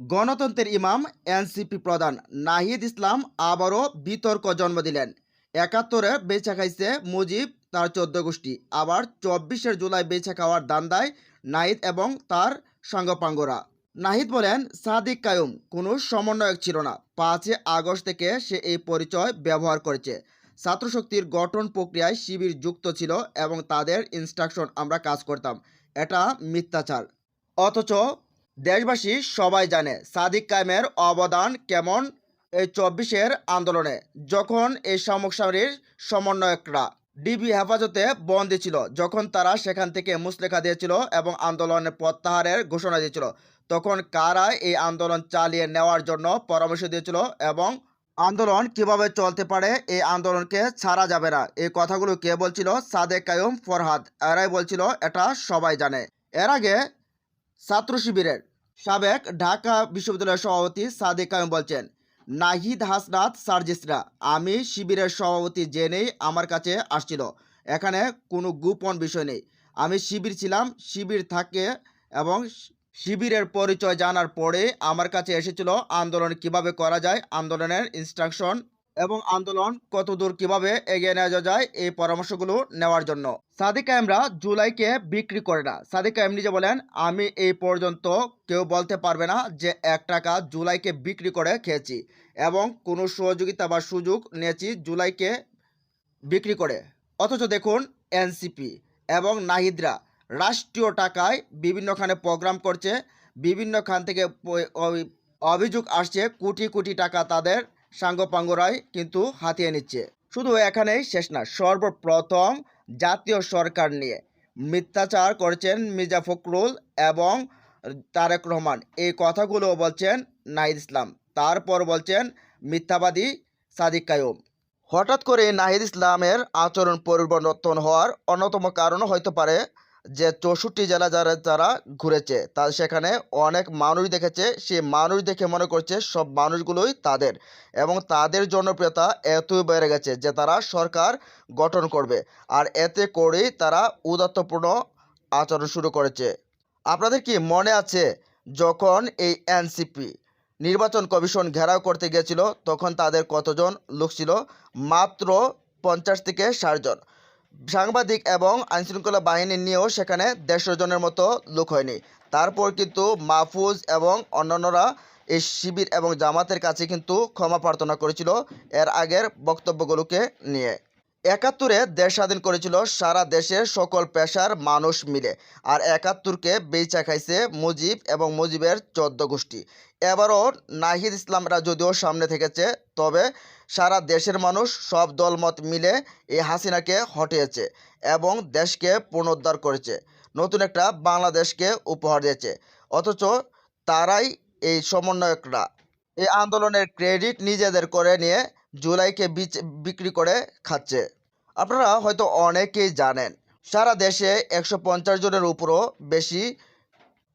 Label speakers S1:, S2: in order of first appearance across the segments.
S1: গণতন্ত্রের ইমাম, এনসিপি প্রধান নাহিদ ইসলাম আবারও বিতর্ক জন্ম দিলেন। একাত্তরে বেচা খাইছে মুজিব, তার চোদ্দ গোষ্ঠী। আবার চব্বিশের জুলাই বেচা খাওয়ার দান্দায় নাহিদ এবং তার সঙ্গপাঙ্গরা। নাহিদ বলেন, সাদিক কায়ুম কোনো সমন্বয়ক ছিল না। পাঁচই আগস্ট থেকে সে এই পরিচয় ব্যবহার করেছে। ছাত্রশক্তির গঠন প্রক্রিয়ায় শিবির যুক্ত ছিল এবং তাদের ইনস্ট্রাকশন আমরা কাজ করতাম। এটা মিথ্যাচার। অথচ দেশবাসী সবাই জানে সাদিক কায়েমের অবদান কেমন এই চব্বিশের আন্দোলনে, যখন এই সমসাময়িক সমন্বয়করা ডিবি হেফাজতে বন্দী ছিল, যখন তারা সেখান থেকে মুসলেখা দিয়েছিল এবং আন্দোলনের প্রত্যাহারের ঘোষণা দিয়েছিল, তখন কারা এই আন্দোলন চালিয়ে নেওয়ার জন্য পরামর্শ দিয়েছিল এবং আন্দোলন কীভাবে চলতে পারে, এই আন্দোলনকে ছাড়া যাবে না, এই কথাগুলো কে বলছিল? সাদেক কায়ুম ফরহাদ। এরাই বলছিল, এটা সবাই জানে। এর আগে ছাত্র শিবিরের সাবেক ঢাকা বিশ্ববিদ্যালয়ের সভাপতি সাদেক কায়ুম বলছেন, নাহিদ হাসনাত সার্জিসরা, আমি শিবিরের সভাপতি জেনেই আমার কাছে আসছিল। এখানে কোনো গোপন বিষয় নেই। আমি শিবির ছিলাম, শিবির থাকে এবং শিবিরের পরিচয় জানার পরে আমার কাছে এসেছিল আন্দোলন কীভাবে করা যায়, আন্দোলনের ইনস্ট্রাকশন এবং আন্দোলন কতদূর কীভাবে এগিয়ে নেওয়া যায় এই পরামর্শগুলো নেওয়ার জন্য। সাদিক কায়েমরা জুলাইকে বিক্রি করে না। সাদিক কায়েম নিজে বলেন, আমি এই পর্যন্ত কেউ বলতে পারবে না যে এক টাকা জুলাইকে বিক্রি করে খেয়েছি এবং কোনো সহযোগিতা বা সুযোগ নিয়েছি জুলাইকে বিক্রি করে। অথচ দেখুন, এনসিপি এবং নাহিদরা রাষ্ট্রীয় টাকায় বিভিন্নখানে প্রোগ্রাম করছে বিভিন্ন খান থেকে অভিযোগ আসছে, কোটি কোটি টাকা তাদের সাঙ্গপাঙ্গরাই কিন্তু হাতিয়ে নিচ্ছে। শুধু এখানেই শেষ না, সর্বপ্রথম জাতীয় সরকার নিয়ে মিথ্যাচার করেছেন মির্জা ফখরুল এবং তারেক রহমান। এই কথাগুলো বলছেন নাহিদ ইসলাম তারপর বলছেন মিথ্যাবাদী সাদিক কায়ুম। হঠাৎ করে নাহিদ ইসলামের আচরণ পরিবর্তন হওয়ার অন্যতম কারণ হইতে পারে যে চৌষট্টি জেলা যারা যারা ঘুরেছে, তা সেখানে অনেক মানুষ দেখেছে। সে মানুষ দেখে মনে করছে সব মানুষগুলোই তাদের এবং তাদের জনপ্রিয়তা এতই বেড়ে গেছে যে তারা সরকার গঠন করবে আর এতে করেই তারা উদাত্তপূর্ণ আচরণ শুরু করেছে। আপনাদের কি মনে আছে যখন এই এনসিপি নির্বাচন কমিশন ঘেরাও করতে গিয়েছিল, তখন তাদের কতজন লোক ছিল? মাত্র পঞ্চাশ থেকে ষাট জন। সাংবাদিক এবং আইনশৃঙ্খলা বাহিনী নিয়েও সেখানে দেড়শো জনের মতো লোক হয়নি। তারপর কিন্তু মাহফুজ এবং অন্যান্যরা এই শিবির এবং জামাতের কাছে কিন্তু ক্ষমা প্রার্থনা করেছিল এর আগের বক্তব্যগুলোকে নিয়ে। একাত্তরে দেশ স্বাধীন করেছিল, সারা দেশের সকল পেশার মানুষ মিলে। আর একাত্তরকে বেচা খাইছে মুজিব এবং মুজিবের চোদ্দ গোষ্ঠী। এবারও নাহিদ ইসলামরা যদিও সামনে থেকেছে, তবে সারা দেশের মানুষ সব দলমত মিলে এই হাসিনাকে হটিয়েছে এবং দেশকে পুনরুদ্ধার করেছে। নতুন একটা বাংলাদেশকে উপহার দিয়েছে। অথচ তারাই এই সমন্বয়করা। এই আন্দোলনের ক্রেডিট নিজেদের করে নিয়ে জুলাইকে বিচ- বিক্রি করে খাচ্ছে। আপনারা হয়তো অনেকেই জানেন, সারা দেশে একশো পঞ্চাশ জনের উপরও বেশি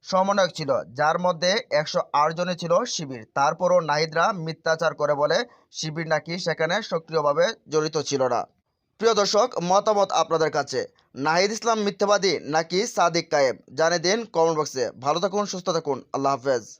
S1: সমন্বয়ক ছিল, যার মধ্যে একশো আট জনে ছিল শিবির। তারপরও নাহিদরা মিথ্যাচার করে বলে শিবির নাকি সেখানে সক্রিয়ভাবে জড়িত ছিল না। প্রিয় দর্শক, মতামত আপনাদের কাছে। নাহিদ ইসলাম মিথ্যাবাদী নাকি সাদিক কায়েম? জানিয়ে দিন কমেন্ট বক্সে ভালো থাকুন, সুস্থ থাকুন। আল্লাহ হাফেজ।